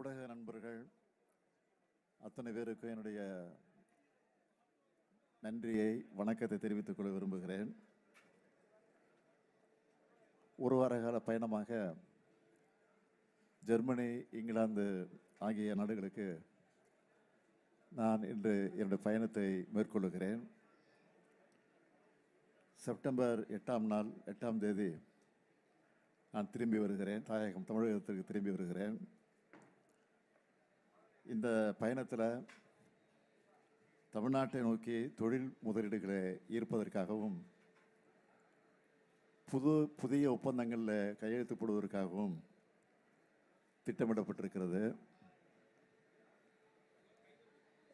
ஊடக நண்பர்கள் அத்தனை பேருக்கும் என்னுடைய நன்றியை வணக்கத்தை தெரிவித்துக் கொள்ள விரும்புகிறேன். ஒரு வார கால பயணமாக ஜெர்மனி இங்கிலாந்து ஆகிய நாடுகளுக்கு நான் இன்று என்னுடைய பயணத்தை மேற்கொள்ளுகிறேன். செப்டம்பர் எட்டாம் நாள் எட்டாம் தேதி நான் திரும்பி வருகிறேன். தாயகம் தமிழகத்திற்கு திரும்பி வருகிறேன். இந்த பயணத்தில் தமிழ்நாட்டை நோக்கி தொழில் முதலீடுகளை ஈர்ப்பதற்காகவும் புது புதிய ஒப்பந்தங்களில் கையெழுத்து போடுவதற்காகவும் திட்டமிடப்பட்டிருக்கிறது.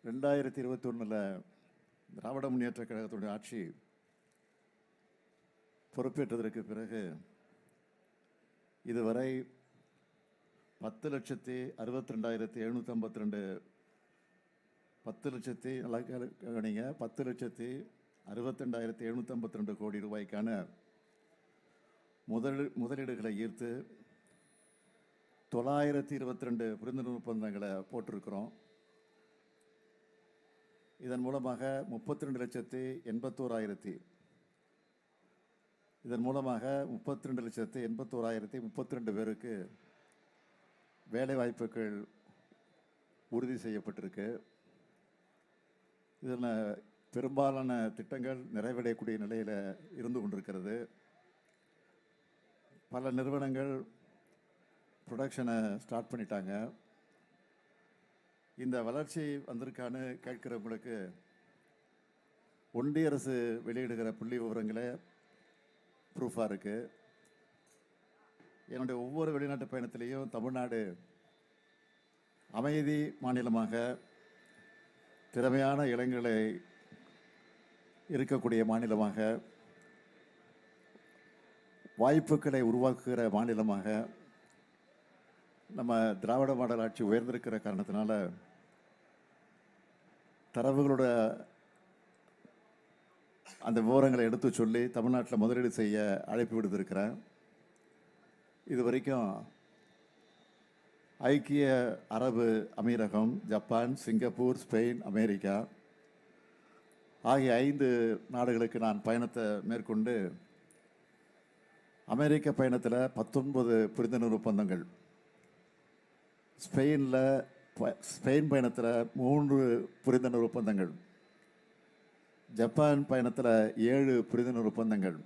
ரெண்டாயிரத்தி இருபத்தி ஒன்றில் திராவிட முன்னேற்ற கழகத்துடைய ஆட்சி பொறுப்பேற்றதற்கு பிறகு இதுவரை பத்து லட்சத்தி அறுபத்தி ரெண்டாயிரத்தி எழுநூற்றி ஐம்பத்தி ரெண்டு பத்து லட்சத்தி நல்லா கவனிங்க. பத்து லட்சத்தி அறுபத்தி ரெண்டாயிரத்தி எழுநூற்றி ஐம்பத்தி ரெண்டு கோடி ரூபாய்க்கான முதலீடு முதலீடுகளை ஈர்த்து தொள்ளாயிரத்தி இருபத்தி ரெண்டு புரிந்துணர்வு ஒப்பந்தங்களை போட்டிருக்கிறோம். இதன் மூலமாக முப்பத்தி ரெண்டு லட்சத்தி எண்பத்தோராயிரத்தி இதன் மூலமாக முப்பத்தி ரெண்டு லட்சத்தி எண்பத்தோராயிரத்தி முப்பத்தி ரெண்டு பேருக்கு வேலைவாய்ப்புகள் உறுதி செய்யப்பட்டிருக்கு. இதில் பெரும்பாலான திட்டங்கள் நிறைவடையக்கூடிய நிலையில் இருந்து கொண்டிருக்கிறது. பல நிறுவனங்கள் ப்ரொடக்ஷனை ஸ்டார்ட் பண்ணிட்டாங்க. இந்த வளர்ச்சி வந்திருக்கான்னு கேட்கிறவங்களுக்கு ஒன்றிய அரசு வெளியிடுகிற புள்ளி விவரங்களே ப்ரூஃபாக இருக்குது என்னுடைய ஒவ்வொரு வெளிநாட்டு பயணத்திலையும் தமிழ்நாடு அமைதி மாநிலமாக திறமையான இளைஞர்களை இருக்கக்கூடிய மாநிலமாக வாய்ப்புகளை உருவாக்குகிற மாநிலமாக நம்ம திராவிட மாடல் ஆட்சி உயர்ந்திருக்கிற காரணத்தினால தரவுகளோட அந்த விவரங்களை எடுத்து சொல்லி தமிழ்நாட்டில் முதலீடு செய்ய அழைப்பு விடுத்திருக்கிறேன். இது வரைக்கும் ஐக்கிய அரபு அமீரகம் ஜப்பான் சிங்கப்பூர் ஸ்பெயின் அமெரிக்கா ஆகிய ஐந்து நாடுகளுக்கு நான் பயணத்தை மேற்கொண்டு அமெரிக்க பயணத்தில் பத்தொன்பது புரிந்துணர்வு ஒப்பந்தங்கள். ஸ்பெயினில் ப- ஸ்பெயின் பயணத்தில் மூன்று புரிந்துணர்வு ஒப்பந்தங்கள். ஜப்பான் பயணத்தில் ஏழு புரிந்துணர்வு ஒப்பந்தங்கள்.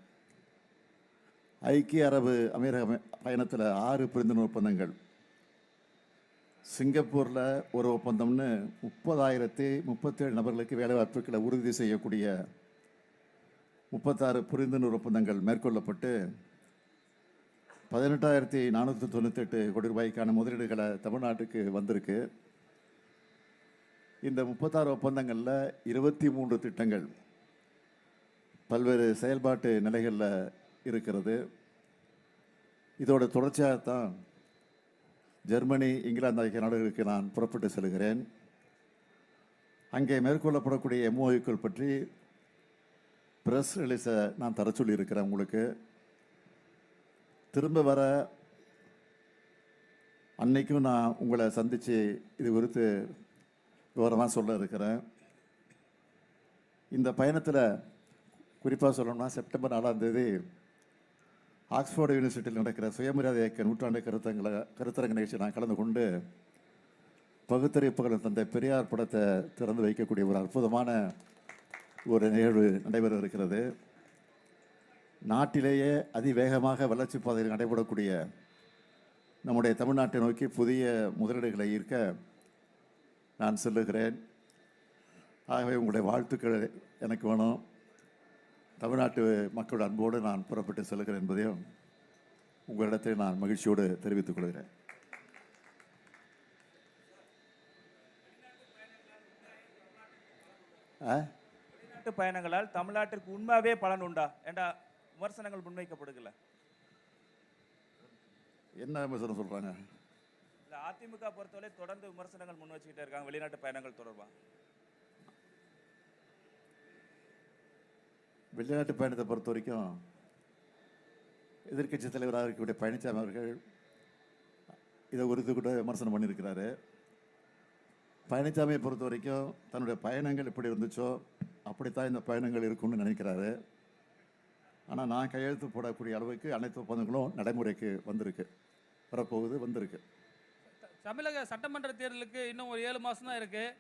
ஐக்கிய அரபு அமீரக பயணத்தில் ஆறு புரிந்துணர்வு ஒப்பந்தங்கள். சிங்கப்பூரில் ஒரு ஒப்பந்தம்னு முப்பதாயிரத்தி முப்பத்தேழு நபர்களுக்கு வேலைவாய்ப்புகளை உறுதி செய்யக்கூடிய முப்பத்தாறு புரிந்துணர்வு ஒப்பந்தங்கள் மேற்கொள்ளப்பட்டு பதினெட்டாயிரத்தி நானூற்றி தொண்ணூத்தெட்டு கோடி ரூபாய்க்கான முதலீடுகளை தமிழ்நாட்டுக்கு வந்திருக்கு. இந்த முப்பத்தாறு ஒப்பந்தங்களில் இருபத்தி மூன்று திட்டங்கள் பல்வேறு செயல்பாட்டு நிலைகளில் இருக்கிறது. இதோட தொடர்ச்சியாகத்தான் ஜெர்மனி இங்கிலாந்து ஆகிய நாடுகளுக்கு நான் புறப்பட்டு செல்கிறேன். அங்கே மேற்கொள்ளப்படக்கூடிய எம்ஓயுக்கள் பற்றி ப்ரெஸ் ரிலீஸை நான் தர சொல்லியிருக்கிறேன் உங்களுக்கு. திரும்ப வர அன்னைக்கும் நான் உங்களை சந்தித்து இது குறித்து விவரமாக சொல்ல இருக்கிறேன். இந்த பயணத்தில் குறிப்பாக சொல்லணும்னா செப்டம்பர் நாலாம் தேதி ஆக்ஸ்போர்டு யூனிவர்சிட்டியில் நடக்கிற சுயமரியாதை இயக்க நூற்றாண்டு கருத்தங்களை கருத்தரங்க நிகழ்ச்சி நான் கலந்து கொண்டு பகுத்தறிவிப்புகள் தந்த பெரியார் படத்தை திறந்து வைக்கக்கூடிய ஒரு அற்புதமான ஒரு நிகழ்வு நடைபெற இருக்கிறது. நாட்டிலேயே அதிவேகமாக வளர்ச்சி பாதையில் நடைபெறக்கூடிய நம்முடைய தமிழ்நாட்டை நோக்கி புதிய முதலீடுகளை ஈர்க்க நான் செல்லுகிறேன். ஆகவே உங்களுடைய வாழ்த்துக்கள் எனக்கு வேணும். தமிழ்நாட்டு மக்களோட அன்போடு நான் புறப்பட்டு செல்கிறேன் என்பதையும் உங்களிடத்தில் நான் மகிழ்ச்சியோடு தெரிவித்துக் கொள்கிறேன். ஆ? வெளிநாட்டு பயணங்களால் தமிழ்நாட்டிற்கு உண்மையாவே பலன் உண்டா? ஏண்டா விமர்சனங்கள் முன்வைக்கப்படுகல? என்ன விமர்சனம் சொல்கிறாங்க இல்ல அதிமுக பொறுத்தவரை தொடர்ந்து விமர்சனங்கள் முன் வச்சுக்கிட்டே இருக்காங்க வெளிநாட்டு பயணங்கள் தொடர்பா வெளிநாட்டு பயணத்தை பொறுத்த வரைக்கும் எதிர்க்கட்சி தலைவராக இருக்கக்கூடிய பழனிசாமி அவர்கள் இதை குறித்து கூட விமர்சனம் பண்ணியிருக்கிறாரு. பழனிசாமியை பொறுத்த வரைக்கும் தன்னுடைய பயணங்கள் எப்படி இருந்துச்சோ அப்படித்தான் இந்த பயணங்கள் இருக்கும்னு நினைக்கிறாரு. ஆனால் நான் கையெழுத்து போடக்கூடிய அளவுக்கு அனைத்து ஒப்பந்தங்களும் நடைமுறைக்கு வந்திருக்கு. வரப்போகுது வந்திருக்கு. தமிழக சட்டமன்ற தேர்தலுக்கு இன்னும் ஒரு ஏழு மாதம் தான் இருக்குது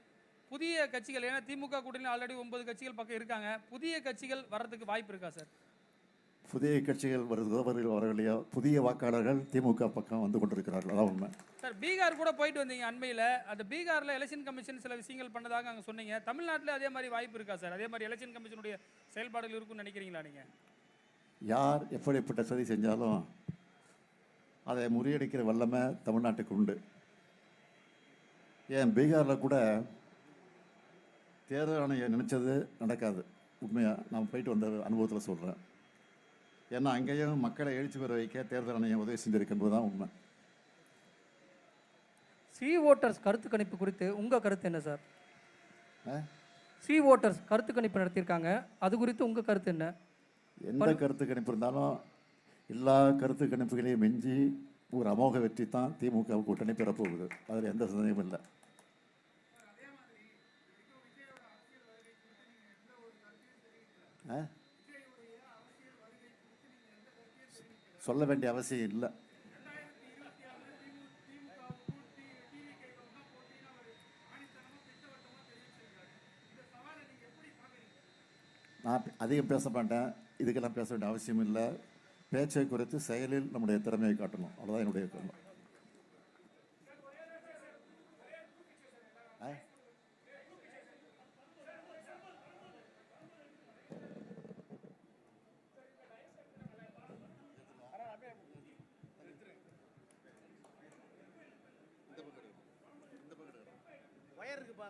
புதிய கட்சிகள் ஏன்னா திமுக கூட்டணியில் ஆல்ரெடி ஒன்பது கட்சிகள் பக்கம் இருக்காங்க. புதிய கட்சிகள் வர்றதுக்கு வாய்ப்பு இருக்கா சார்? புதிய கட்சிகள் வருதோ வரவில்லையோ புதிய வாக்காளர்கள் திமுக பக்கம் வந்து கொண்டிருக்கிறார்கள். அதான் உண்மை. சார் பீகார் கூட போயிட்டு வந்தீங்க அண்மையில். அந்த பீகாரில் எலெக்ஷன் கமிஷன் சில விஷயங்கள் பண்ணதாக அங்கே சொன்னீங்க. தமிழ்நாட்டில் அதே மாதிரி வாய்ப்பு இருக்கா சார்? அதே மாதிரி எலெக்ஷன் கமிஷனுடைய செயல்பாடுகள் இருக்கும்னு நினைக்கிறீங்களா நீங்கள் யார் எப்படிப்பட்ட சதி செஞ்சாலும் அதை முறியடிக்கிற வல்லமை தமிழ்நாட்டுக்கு உண்டு. ஏன் பீகாரில் கூட தேர்தல் ஆணையம் நினச்சது நடக்காது. உண்மையாக நான் போயிட்டு வந்த அனுபவத்தில் சொல்கிறேன் ஏன்னா அங்கேயும் மக்களை எழுச்சி பெற வைக்க தேர்தல் ஆணையம் உதவி செஞ்சிருக்கின்றது தான் உண்மை. சி ஓட்டர்ஸ் கருத்து கணிப்பு குறித்து உங்கள் கருத்து என்ன சார்? சி ஓட்டர்ஸ் கருத்து கணிப்பு நடத்தியிருக்காங்க. அது குறித்து உங்கள் கருத்து என்ன? எந்த கருத்து கணிப்பு இருந்தாலும் எல்லா கருத்து கணிப்புகளையும் மிஞ்சி ஒரு அமோக வெற்றி தான் திமுக கூட்டணி பெறப்போகுது. அதில் எந்த சந்தேகமும் இல்லை. சொல்ல வேண்டிய அவசியம் இல்லை. நான் அதிகம் பேச மாட்டேன். இதுக்கெல்லாம் பேச வேண்டிய அவசியம் இல்லை. பேச்சை குறித்து செயலில் நம்முடைய திறமையை காட்டணும். அவ்வளோதான் என்னுடைய இருக்குப்பா